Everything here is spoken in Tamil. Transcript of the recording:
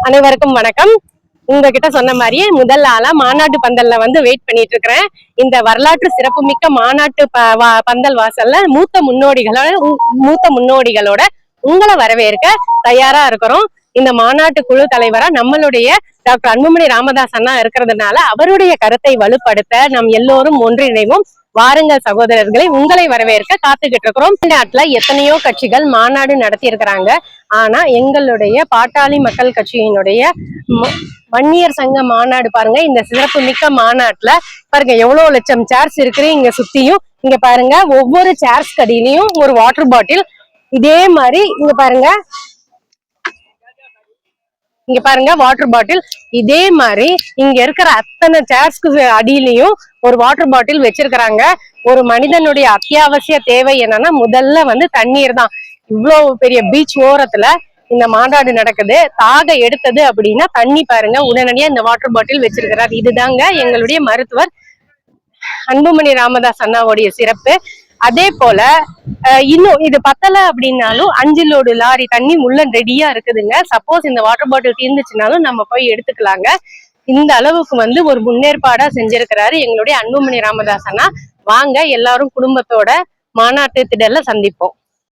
அனைவருக்கும் வணக்கம். உங்ககிட்ட சொன்ன மாதிரியே முதல் ஆளா மாநாட்டு பந்தல்ல வந்து வெயிட் பண்ணிட்டு இருக்கிறேன் இந்த வரலாற்று சிறப்புமிக்க மாநாட்டு ப- வா- பந்தல் வாசல்ல மூத்த முன்னோடிகளோட மூத்த முன்னோடிகளோட உங்களை வரவேற்க தயாரா இருக்கிறோம். இந்த மாநாட்டு குழு தலைவரா நம்மளுடைய டாக்டர் அன்புமணி ராமதாஸ் அண்ணா இருக்கிறதுனால அவருடைய கருத்தை வலுப்படுத்த நம் எல்லோரும் ஒன்றிணைவோம். வாருங்கள் சகோதரர்களை உங்களை வரவேற்க காத்துக்கிட்டு இருக்கிறோம் நாட்டுல எத்தனையோ கட்சிகள் மாநாடு நடத்தி இருக்கிறாங்க ஆனா எங்களுடைய பாட்டாளி மக்கள் கட்சியினுடைய வன்னியர் சங்க மாநாடு பாருங்க. இந்த சிறப்பு மிக்க மாநாட்டுல பாருங்க எவ்வளவு லட்சம் சேர்ஸ் இருக்கு இங்க சுத்தியும். இங்க பாருங்க ஒவ்வொரு சேர்ஸ் கடியிலையும் ஒரு வாட்டர் பாட்டில் இதே மாதிரி இங்க பாருங்க இங்க பாருங்க வாட்டர் பாட்டில் இதே மாதிரி இங்க இருக்கிற அத்தனை சேர்ஸ்க்கு அடியிலையும் ஒரு வாட்டர் பாட்டில் வச்சிருக்கிறாங்க. ஒரு மனிதனுடைய அத்தியாவசிய தேவை என்னன்னா முதல்ல வந்து தண்ணீர் தான். இவ்வளவு பெரிய பீச் ஓரத்துல இந்த மாநாடு நடக்குது. தாக எடுத்தது அப்படின்னா தண்ணி பாருங்க உடனடியா இந்த வாட்டர் பாட்டில் வச்சிருக்கிறார். இதுதாங்க எங்களுடைய மருத்துவர் அன்புமணி ராமதாஸ் அண்ணாவுடைய சிறப்பு. அதே போல இன்னும் இது பத்தல அப்படின்னாலும் அஞ்சு லோடு லாரி தண்ணி உள்ள ரெடியா இருக்குதுங்க. சப்போஸ் இந்த வாட்டர் பாட்டில் தீர்ந்துச்சுனாலும் நம்ம போய் எடுத்துக்கலாங்க. இந்த அளவுக்கு வந்து ஒரு முன்னேற்பாடா செஞ்சிருக்கிறாரு எங்களுடைய அன்புமணி ராமதாஸ் அண்ணா. வாங்க எல்லாரும் குடும்பத்தோட மாநாட்டு திடல்ல சந்திப்போம்.